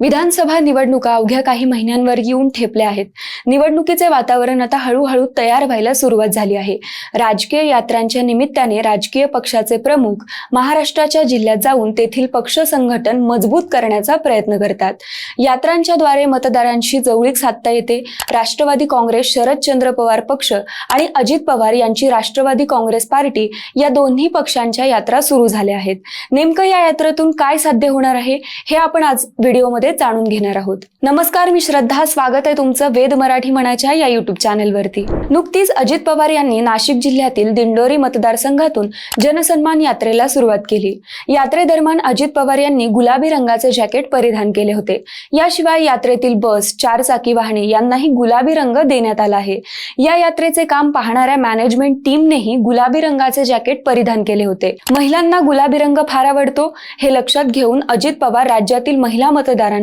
विधानसभा निवडणुका अवघ्या काही महिन्यांवर येऊन ठेपल्या आहेत. निवडणुकीचे वातावरण आता हळूहळू तयार व्हायला सुरुवात झाली आहे. राजकीय यात्रांच्या निमित्ताने राजकीय पक्षाचे प्रमुख महाराष्ट्राच्या जिल्ह्यात जाऊन तेथील पक्ष संघटन मजबूत करण्याचा प्रयत्न करतात. यात्रांच्या द्वारे मतदारांशी जवळीक साधता येते. राष्ट्रवादी काँग्रेस शरदचंद्र पवार पक्ष आणि अजित पवार यांची राष्ट्रवादी काँग्रेस पार्टी या दोन्ही पक्षांच्या यात्रा सुरू झाल्या आहेत. नेमकं या यात्रेतून काय साध्य होणार आहे हे आपण आज व्हिडिओमध्ये जाणून घेणार आहोत. नमस्कार मी श्रद्धा. स्वागत आहे तुमचं वेद मराठी म्हणाच्या या युट्यूब चॅनलवरती नुकतीच अजित पवार यांनी नाशिक जिल्ह्यातील दिंडोरी मतदारसंघातून जनसन्मान यात्रेला सुरुवात केली. यात्रेदरम्यान अजित पवार यांनी गुलाबी रंगाचे जॅकेट परिधान केले होते. याशिवाय यात्रेतील बस चारचाकी वाहने यांनाही गुलाबी रंग देण्यात आला आहे. या यात्रेचे काम पाहणाऱ्या मॅनेजमेंट टीमनेही गुलाबी रंगाचे जॅकेट परिधान केले होते. महिलांना गुलाबी रंग फार आवडतो हे लक्षात घेऊन अजित पवार राज्यातील महिला मतदारांना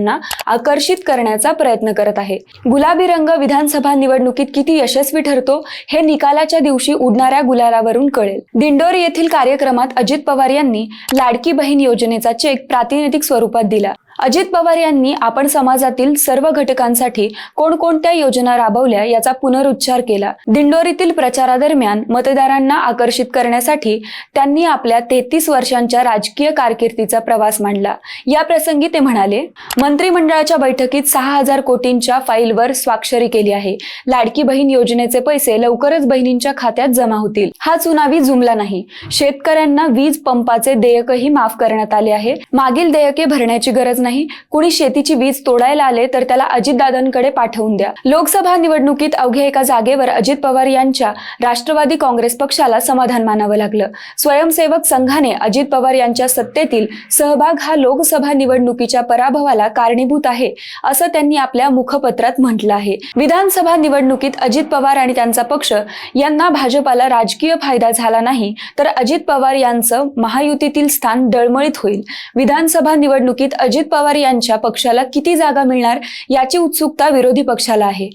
आकर्षित करण्याचा प्रयत्न करत आहे. गुलाबी रंग विधानसभा निवडणुकीत किती यशस्वी ठरतो हे निकालाच्या दिवशी उडणाऱ्या गुलालावरून कळेल. दिंडोरी येथील कार्यक्रमात अजित पवार यांनी लाडकी बहीण योजनेचा चेक प्रातिनिधिक स्वरूपात दिला. अजित पवार यांनी आपण समाजातील सर्व घटकांसाठी कोणकोणत्या योजना राबवल्या याचा पुनरुच्चार केला. दिंडोरीतील प्रचारादरम्यान मतदारांना आकर्षित करण्यासाठी त्यांनी आपल्या तेहतीस वर्षांच्या राजकीय कारकिर्दीचा प्रवास मांडला. या प्रसंगी ते म्हणाले मंत्रिमंडळाच्या बैठकीत सहा हजार कोटींच्या फाईलवर स्वाक्षरी केली आहे. लाडकी बहीण योजनेचे पैसे लवकरच बहिणींच्या खात्यात जमा होतील. हा चुनावी जुमला नाही. शेतकऱ्यांना वीज पंपाचे देयकही माफ करण्यात आले आहे. मागील देयके भरण्याची गरज नाही. कुणी शेतीची वीज तोडायला आले तर त्याला अजितदादांकडे पाठवून द्या. लोकसभा निवडणुकीत अवघ्या एका जागेवर अजित पवार यांच्या राष्ट्रवादी काँग्रेस पक्षाला समाधान मानावं लागलं. स्वयंसेवक संघाने अजित पवार यांच्या सत्तेतील सहभाग हा लोकसभा निवडणुकीच्या पराभवाला कारणीभूत आहे असं त्यांनी आपल्या मुखपत्रात म्हटलं आहे. विधानसभा निवडणुकीत अजित पवार आणि त्यांचा पक्ष यांना भाजपाला राजकीय फायदा झाला नाही तर अजित पवार यांचं महायुतीतील स्थान डळमळीत होईल. विधानसभा निवडणुकीत अजित पवार यांच्या पक्षाला किती जागा मिळणार याची उत्सुकता विरोधी पक्षाला आहे.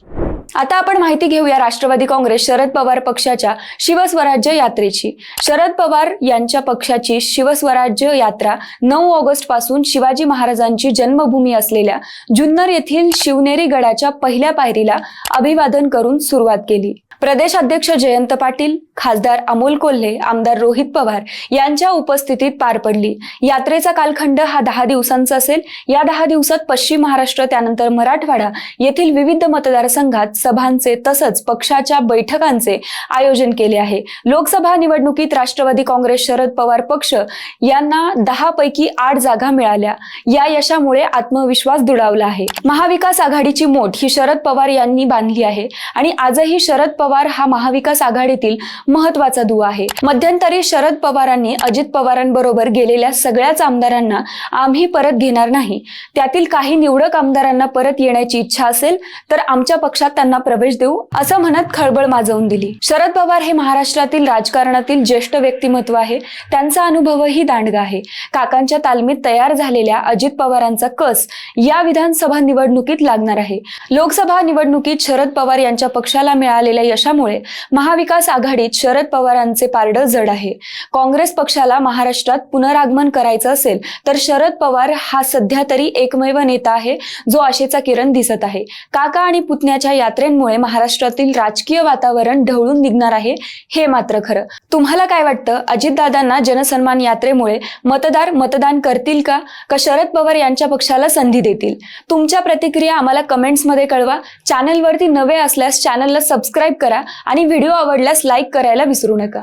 आता आपण माहिती घेऊया राष्ट्रवादी काँग्रेस शरद पवार पक्षाच्या शिवस्वराज्य यात्रेची. शरद पवार यांच्या पक्षाची शिवस्वराज्य यात्रा नऊ ऑगस्टपासून शिवाजी महाराजांची जन्मभूमी असलेल्या जुन्नर येथील शिवनेरी गडाच्या पहिल्या पायरीला अभिवादन करून सुरुवात केली. प्रदेश अध्यक्ष जयंत पाटील खासदार अमोल कोल्हे आमदार रोहित पवार यांच्या उपस्थितीत पार पडली. यात्रेचा कालखंड हा दहा दिवसांचा असेल. या दहा दिवसात पश्चिम महाराष्ट्र त्यानंतर मराठवाडा येथील विविध मतदारसंघात सभांचे तसंच पक्षाच्या बैठकांचे आयोजन केले आहे. लोकसभा निवडणुकीत राष्ट्रवादी काँग्रेस शरद पवार पक्ष यांना दहा पैकी आठ जागा मिळाल्या. या यशामुळे आत्मविश्वास दुडावला आहे. महाविकास आघाडीची मोठ ही शरद पवार यांनी बांधली आहे आणि आजही शरद पवार पवार हा महाविकास आघाडीतील महत्त्वाचा दुवा आहे. मध्यंतरी शरद पवारांनी अजित पवारांबरोबर गेलेल्या सगळ्याच आमदारांना आम्ही परत घेणार नाही. त्यातील काही निवडक आमदारांना परत येण्याची इच्छा असेल तर आमच्या पक्षात त्यांना प्रवेश देऊ असं म्हणत खळबळ माजवून दिली. शरद पवार हे महाराष्ट्रातील राजकारणातील ज्येष्ठ व्यक्तिमत्व आहे. त्यांचा अनुभवही दांडगा आहे. काकांच्या तालमीत तयार झालेल्या अजित पवारांचा कस या विधानसभा निवडणुकीत लागणार आहे. लोकसभा निवडणुकीत शरद पवार यांच्या पक्षाला मिळालेल्या यशामुळे महाविकास आघाडीत शरद पवारांचे पारडं जड आहे. काँग्रेस पक्षाला महाराष्ट्रात पुनरागमन करायचं असेल तर शरद पवार हा सध्या तरी एकमेव नेता आहे जो आशेचा किरण दिसत आहे. काका आणि पुतण्याच्या यात्रेंमुळे महाराष्ट्रातील राजकीय वातावरण ढवळून निघणार आहे हे मात्र खरं. तुम्हाला काय वाटतं? अजितदादांना जनसन्मान यात्रेमुळे मतदार मतदान करतील का? का शरद पवार यांच्या पक्षाला संधी देतील? तुमच्या प्रतिक्रिया आम्हाला कमेंट्समध्ये कळवा. चॅनलवरती नवे असल्यास चॅनलला सबस्क्राईब करा आणि व्हिडिओ आवडल्यास लाईक करायला विसरू नका.